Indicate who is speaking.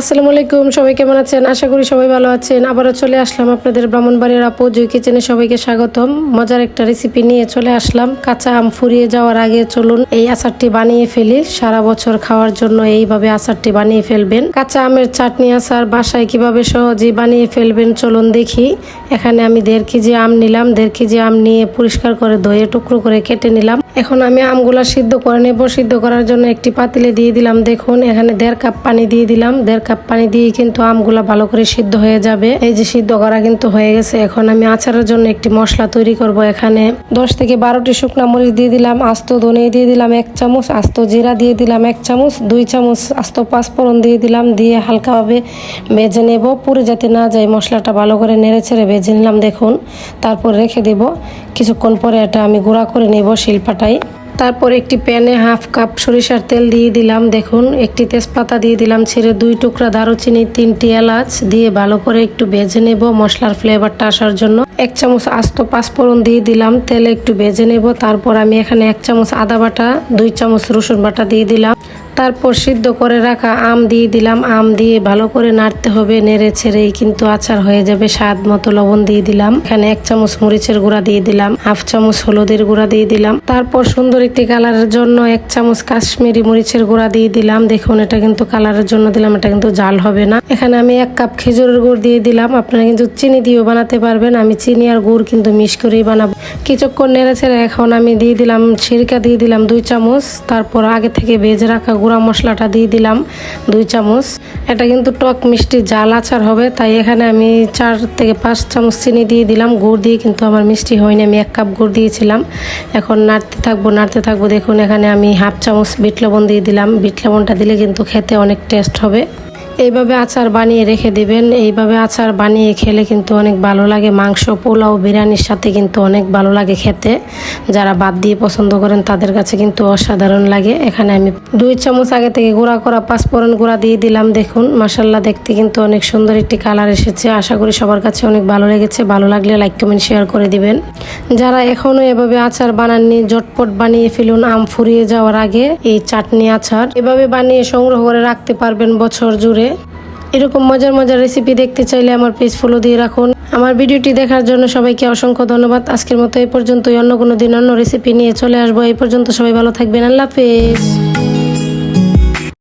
Speaker 1: আসসালামু আলাইকুম, সবাই কেমন আছেন? আশা করি সবাই ভালো আছেন। আবারও চলে আসলাম আপনাদের ব্রাহ্মণবাড়ির আপু জুই কিচেনে সবাইকে স্বাগতম। মজার একটা রেসিপি নিয়ে চলে আসলাম। কাঁচা আম ফুরিয়ে যাওয়ার আগে চলুন এই আচারটি বানিয়ে ফেলি। সারা বছর খাওয়ার জন্য এইভাবে আচারটি বানিয়ে ফেলবেন। কাঁচা আমের চাটনি আচার বাসায় কীভাবে সহজেই বানিয়ে ফেলবেন চলুন দেখি। এখানে আমি দেড় কেজি আম নিলাম। দেড় কেজি আম নিয়ে পরিষ্কার করে ধুয়ে টুকরো করে কেটে নিলাম। এখন আমি আমগুলা সিদ্ধ করে নেব। সিদ্ধ করার জন্য একটি পাতিলে দিয়ে দিলাম। দেখুন, এখানে দেড় কাপ পানি দিয়ে দিলাম। দেড় কাপ পানি দিয়ে কিন্তু আমগুলা ভালো করে সিদ্ধ হয়ে যাবে। এই যে সিদ্ধ করা কিন্তু হয়ে গেছে। এখন আমি আচারের জন্য একটি মশলা তৈরি করব এখানে। দশ থেকে বারোটি শুকনা মরিচ দিয়ে দিলাম, আস্ত ধনে দিয়ে দিলাম এক চামচ, আস্ত জিরা দিয়ে দিলাম এক চামচ, দুই চামচ আস্ত পাঁচফোড়ন দিয়ে দিলাম, দিয়ে হালকাভাবে ভেজে নেব। পুড়ে যাতে না যায়, মশলাটা ভালো করে নেড়ে ছেড়ে ভেজে নিলাম, দেখুন। তারপর রেখে দেব। কিছুক্ষণ পরে এটা আমি গুঁড়া করে নেব শিলপাটায়। তারপর একটি প্যানে হাফ কাপ সরিষার তেল দিয়ে দিলাম। দেখুন, একটি তেজপাতা দিয়ে দিলাম, ছেড়ে দুই টুকরা দারুচিনি, তিনটি এলাচ দিয়ে ভালো করে একটু ভেজে নেব মশলার ফ্লেভারটা আসার জন্য। এক চামচ আস্ত পাঁচফোড়ন দিয়ে দিলাম, তেলে একটু ভেজে নেব। তারপর আমি এখানে এক চামচ আদা বাটা, দুই চামচ রসুন বাটা দিয়ে দিলাম। তারপর সিদ্ধ করে রাখা আম দিয়ে দিলাম। আম দিয়ে ভালো করে নাড়তে হবে, নেড়ে ছেড়েই কিন্তু আচার হয়ে যাবে। স্বাদ মতো লবণ দিয়ে দিলাম। এখানে এক চামচ মরিচের গুঁড়া দিয়ে দিলাম, হাফ চামচ হলুদের গুঁড়া দিয়ে দিলাম। তারপর সুন্দর একটি কালারের জন্য এক চামচ কাশ্মীরি মরিচের গুঁড়া দিয়ে দিলাম। দেখুন, এটা কিন্তু কালারের জন্য দিলাম, এটা কিন্তু জাল হবে না। এখানে আমি এক কাপ খেজুরের গুড় দিয়ে দিলাম। আপনারা কিন্তু চিনি দিয়েও বানাতে পারবেন। আমি চিনি আর গুড় কিন্তু মিক্স করেই বানাবো। কিছুক্ষণ নেড়ে ছেড়ে এখন আমি দিয়ে দিলাম সিরকা দিয়ে দিলাম দুই চামচ। তারপর আগে থেকে ভেজে রাখা গুঁড়া মশলাটা দিয়ে দিলাম দুই চামচ। এটা কিন্তু টক মিষ্টি জাল আচার হবে, তাই এখানে আমি চার থেকে পাঁচ চামচ চিনি দিয়ে দিলাম। গুড় দিয়ে কিন্তু আমার মিষ্টি হয়নি, আমি এক কাপ গুড় দিয়েছিলাম। এখন নাড়তে থাকব নাড়তে থাকব, দেখুন এখানে আমি হাফ চামচ বিট লবণ দিয়ে দিলাম। বিট লবণটা দিলে কিন্তু খেতে অনেক টেস্ট হবে। এইভাবে আচার বানিয়ে রেখে দিবেন। এইভাবে আচার বানিয়ে খেলে কিন্তু অনেক ভালো লাগে। মাংস, পোলাও, বিরিয়ানির সাথে কিন্তু অনেক ভালো লাগে খেতে। যারা বাদ দিয়ে পছন্দ করেন তাদের কাছে কিন্তু অসাধারণ লাগে। এখানে আমি দুই চামচ আগে থেকে গুঁড়া করা পাঁচফোড়ন গুঁড়া দিয়ে দিলাম। দেখুন মাসাল্লাহ দেখতে কিন্তু অনেক সুন্দর একটি কালার এসেছে। আশা করি সবার কাছে অনেক ভালো লেগেছে। ভালো লাগলে লাইক, কমেন্ট, শেয়ার করে দিবেন। যারা এখনও এভাবে আচার বানাননি জটপট বানিয়ে ফেলুন। আম ফুরিয়ে যাওয়ার আগে এই চাটনি আচার। এভাবে বানিয়ে সংগ্রহ করে রাখতে পারবেন বছর জুড়ে। এরকম মজার মজার রেসিপি দেখতে চাইলে আমার পেজ ফলো দিয়ে রাখুন। আমার ভিডিওটি দেখার জন্য সবাইকে অসংখ্য ধন্যবাদ। আজকের মতো এই পর্যন্তই। অন্য কোনো দিন অন্য রেসিপি নিয়ে চলে আসব। এই পর্যন্ত সবাই ভালো থাকবেন। আল্লাহ হাফেজ।